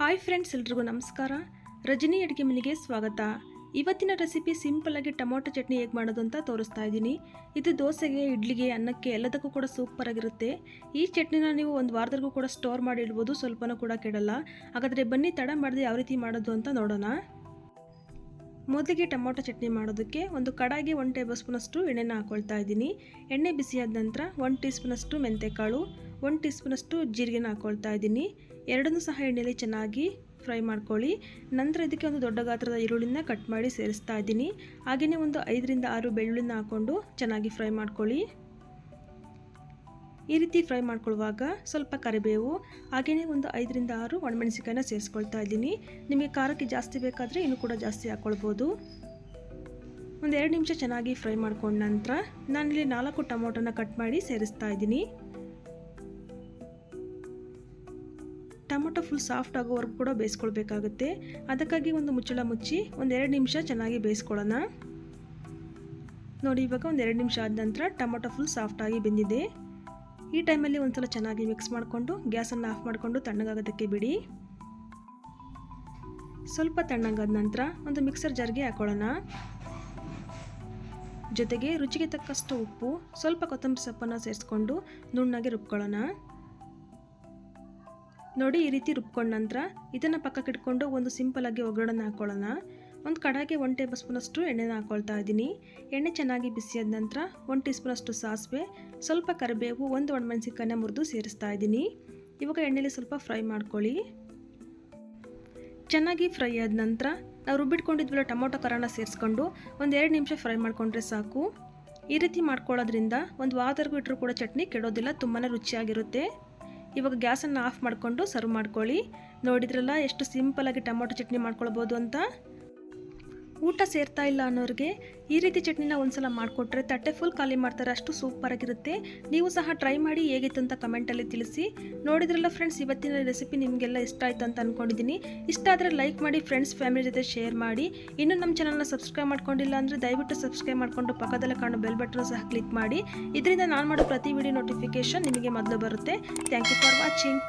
Hi friends, ಎಲ್ರಿಗೂ ನಮಸ್ಕಾರ. ರಜನಿ ಅಡುಗೆ ಮನೆಗೆ ಸ್ವಾಗತ. ಇವತ್ತಿನ ರೆಸಿಪಿ ಸಿಂಪಲ್ಲಾಗಿ ಟೊಮೊಟೊ ಚಟ್ನಿ ಹೇಗೆ ಮಾಡೋದು ಅಂತ ತೋರಿಸ್ತಾ ಇದ್ದೀನಿ. ಇದು ದೋಸೆಗೆ, ಇಡ್ಲಿಗೆ, ಅನ್ನಕ್ಕೆ ಎಲ್ಲದಕ್ಕೂ ಕೂಡ ಸೂಪರ್ ಆಗಿರುತ್ತೆ. ಈ ಚಟ್ನಿನ ನೀವು ಒಂದು ವಾರದವರೆಗೂ ಕೂಡ ಸ್ಟೋರ್ ಮಾಡಿ ಇಡ್ಬೋದು ಸ್ವಲ್ಪನೂ ಕೂಡ ಕೆಡಲ್ಲ. ಹಾಗಾದರೆ ಬನ್ನಿ, ತಡ ಮಾಡದೆ ಯಾವ ರೀತಿ ಮಾಡೋದು ಅಂತ ನೋಡೋಣ. ಮೊದಲಿಗೆ ಟೊಮೊಟೊ ಚಟ್ನಿ ಮಾಡೋದಕ್ಕೆ ಒಂದು ಕಡಾಯಿಗೆ ಒನ್ ಟೇಬಲ್ ಸ್ಪೂನಷ್ಟು ಎಣ್ಣೆನ ಹಾಕ್ಕೊಳ್ತಾ ಇದ್ದೀನಿ. ಎಣ್ಣೆ ಬಿಸಿಯಾದ ನಂತರ ಒನ್ ಟೀ ಸ್ಪೂನಷ್ಟು ಮೆಂತೆಕಾಳು ಒನ್ ಟೀ ಸ್ಪೂನಷ್ಟು ಜೀರಿಗೆನ ಹಾಕ್ಕೊಳ್ತಾ ಇದ್ದೀನಿ. ಎರಡನ್ನೂ ಸಹ ಎಣ್ಣೆಯಲ್ಲಿ ಚೆನ್ನಾಗಿ ಫ್ರೈ ಮಾಡ್ಕೊಳ್ಳಿ. ನಂತರ ಇದಕ್ಕೆ ಒಂದು ದೊಡ್ಡ ಗಾತ್ರದ ಈರುಳ್ಳಿನ ಕಟ್ ಮಾಡಿ ಸೇರಿಸ್ತಾ ಇದ್ದೀನಿ. ಹಾಗೆಯೇ ಒಂದು ಐದರಿಂದ ಆರು ಬೆಳ್ಳುಳ್ಳಿನ ಹಾಕ್ಕೊಂಡು ಚೆನ್ನಾಗಿ ಫ್ರೈ ಮಾಡ್ಕೊಳ್ಳಿ. ಈ ರೀತಿ ಫ್ರೈ ಮಾಡ್ಕೊಳ್ಳುವಾಗ ಸ್ವಲ್ಪ ಕರಿಬೇವು ಹಾಗೆಯೇ ಒಂದು ಐದರಿಂದ ಆರು ಒಣಮೆಣಸಿಕಾಯಿನ ಸೇರಿಸ್ಕೊಳ್ತಾ ಇದ್ದೀನಿ. ನಿಮಗೆ ಖಾರಕ್ಕೆ ಜಾಸ್ತಿ ಬೇಕಾದರೆ ಇನ್ನೂ ಕೂಡ ಜಾಸ್ತಿ ಹಾಕ್ಕೊಳ್ಬೋದು. ಒಂದು ಎರಡು ನಿಮಿಷ ಚೆನ್ನಾಗಿ ಫ್ರೈ ಮಾಡ್ಕೊಂಡ ನಂತರ ನಾನಿಲ್ಲಿ ನಾಲ್ಕು ಟೊಮೊಟೊನ ಕಟ್ ಮಾಡಿ ಸೇರಿಸ್ತಾ ಇದ್ದೀನಿ. ಟೊಮೊಟೊ ಫುಲ್ ಸಾಫ್ಟ್ ಆಗೋವರೆಗೂ ಕೂಡ ಬೇಯಿಸ್ಕೊಳ್ಬೇಕಾಗುತ್ತೆ. ಅದಕ್ಕಾಗಿ ಒಂದು ಮುಚ್ಚಳ ಮುಚ್ಚಿ ಒಂದು ಎರಡು ನಿಮಿಷ ಚೆನ್ನಾಗಿ ಬೇಯಿಸ್ಕೊಳ್ಳೋಣ. ನೋಡಿ, ಇವಾಗ ಒಂದು ಎರಡು ನಿಮಿಷ ಆದ ನಂತರ ಟೊಮೊಟೊ ಫುಲ್ ಸಾಫ್ಟಾಗಿ ಬೆಂದಿದೆ. ಈ ಟೈಮಲ್ಲಿ ಒಂದು ಸಲ ಚೆನ್ನಾಗಿ ಮಿಕ್ಸ್ ಮಾಡಿಕೊಂಡು ಗ್ಯಾಸನ್ನು ಆಫ್ ಮಾಡಿಕೊಂಡು ತಣ್ಣಗಾಗೋದಕ್ಕೆ ಬಿಡಿ. ಸ್ವಲ್ಪ ತಣ್ಣಗಾದ ನಂತರ ಒಂದು ಮಿಕ್ಸರ್ ಜಾರ್ಗೆ ಹಾಕೊಳ್ಳೋಣ. ಜೊತೆಗೆ ರುಚಿಗೆ ತಕ್ಕಷ್ಟು ಉಪ್ಪು, ಸ್ವಲ್ಪ ಕೊತ್ತಂಬರಿ ಸೊಪ್ಪನ್ನು ಸೇರಿಸ್ಕೊಂಡು ನುಣ್ಣಗೆ ರುಬ್ಕೊಳ್ಳೋಣ. ನೋಡಿ ಈ ರೀತಿ ರುಬ್ಕೊಂಡ ನಂತರ ಇದನ್ನು ಪಕ್ಕಕ್ಕೆ ಇಟ್ಕೊಂಡು ಒಂದು ಸಿಂಪಲಾಗಿ ಒಗ್ಗರಣೆ ಹಾಕ್ಕೊಳ್ಳೋಣ ಒಂದು ಕಡಾಯಿಗೆ ಒನ್ ಟೇಬಲ್ ಸ್ಪೂನಷ್ಟು ಎಣ್ಣೆನ ಹಾಕ್ಕೊಳ್ತಾ ಇದ್ದೀನಿ. ಎಣ್ಣೆ ಚೆನ್ನಾಗಿ ಬಿಸಿಯಾದ ನಂತರ ಒನ್ ಟೀ ಸ್ಪೂನಷ್ಟು ಸಾಸಿವೆ, ಸ್ವಲ್ಪ ಕರಿಬೇವು, ಒಂದು ಒಣಮೆಣಸಿಕಾಯನ್ನ ಮುರಿದು ಸೇರಿಸ್ತಾ ಇದ್ದೀನಿ. ಇವಾಗ ಎಣ್ಣೆಲಿ ಸ್ವಲ್ಪ ಫ್ರೈ ಮಾಡ್ಕೊಳ್ಳಿ. ಚೆನ್ನಾಗಿ ಫ್ರೈ ಆದ ನಂತರ ನಾವು ರುಬ್ಬಿಟ್ಕೊಂಡಿದ್ವಲ್ಲ ಟೊಮೊಟೊ ಕರನ ಸೇರಿಸ್ಕೊಂಡು ಒಂದು ಎರಡು ನಿಮಿಷ ಫ್ರೈ ಮಾಡಿಕೊಂಡ್ರೆ ಸಾಕು. ಈ ರೀತಿ ಮಾಡ್ಕೊಳ್ಳೋದ್ರಿಂದ ಒಂದು ವಾರದವರೆಗೂ ಇಟ್ಟರು ಕೂಡ ಚಟ್ನಿ ಕೆಡೋದಿಲ್ಲ ತುಂಬಾ ರುಚಿಯಾಗಿರುತ್ತೆ. ಇವಾಗ ಗ್ಯಾಸನ್ನು ಆಫ್ ಮಾಡಿಕೊಂಡು ಸರ್ವ್ ಮಾಡ್ಕೊಳ್ಳಿ. ನೋಡಿದ್ರಲ್ಲ ಎಷ್ಟು ಸಿಂಪಲಾಗಿ ಟೊಮೊಟೊ ಚಟ್ನಿ ಮಾಡ್ಕೊಳ್ಬೋದು ಅಂತ? ಊಟ ಸೇರ್ತಾ ಇಲ್ಲ ಅನ್ನೋರಿಗೆ ಈ ರೀತಿ ಚಟ್ನಿನ ಒಂದ್ಸಲ ಮಾಡಿಕೊಟ್ರೆ ತಟ್ಟೆ ಫುಲ್ ಖಾಲಿ ಮಾಡ್ತಾರೆ, ಅಷ್ಟು ಸೂಪರಾಗಿರುತ್ತೆ ನೀವು ಸಹ ಟ್ರೈ ಮಾಡಿ ಹೇಗಿತ್ತು ಅಂತ ಕಮೆಂಟಲ್ಲಿ ತಿಳಿಸಿ. ನೋಡಿದ್ರಲ್ಲ ಫ್ರೆಂಡ್ಸ್ ಇವತ್ತಿನ ರೆಸಿಪಿ ನಿಮಗೆಲ್ಲ ಇಷ್ಟ ಆಯ್ತು ಅಂತ ಅಂದ್ಕೊಂಡಿದ್ದೀನಿ ಇಷ್ಟ ಆದರೆ ಲೈಕ್ ಮಾಡಿ ಫ್ರೆಂಡ್ಸ್ ಫ್ಯಾಮಿಲಿ ಜೊತೆ ಶೇರ್ ಮಾಡಿ. ಇನ್ನು ನಮ್ಮ ಚಾನಲ್ನ ಸಬ್ಸ್ಕ್ರೈಬ್ ಮಾಡ್ಕೊಂಡಿಲ್ಲ ಅಂದರೆ ದಯವಿಟ್ಟು ಸಬ್ಸ್ಕ್ರೈಬ್ ಮಾಡಿಕೊಂಡು ಪಕ್ಕದಲ್ಲಿ ಕಾಣೋ ಬೆಲ್ ಬಟನ್ ಸಹ ಕ್ಲಿಕ್ ಮಾಡಿ. ಇದರಿಂದ ನಾನು ಮಾಡೋ ಪ್ರತಿ ವಿಡಿಯೋ ನೋಟಿಫಿಕೇಶನ್ ನಿಮಗೆ ಮೊದಲು ಬರುತ್ತೆ. Thank you for watching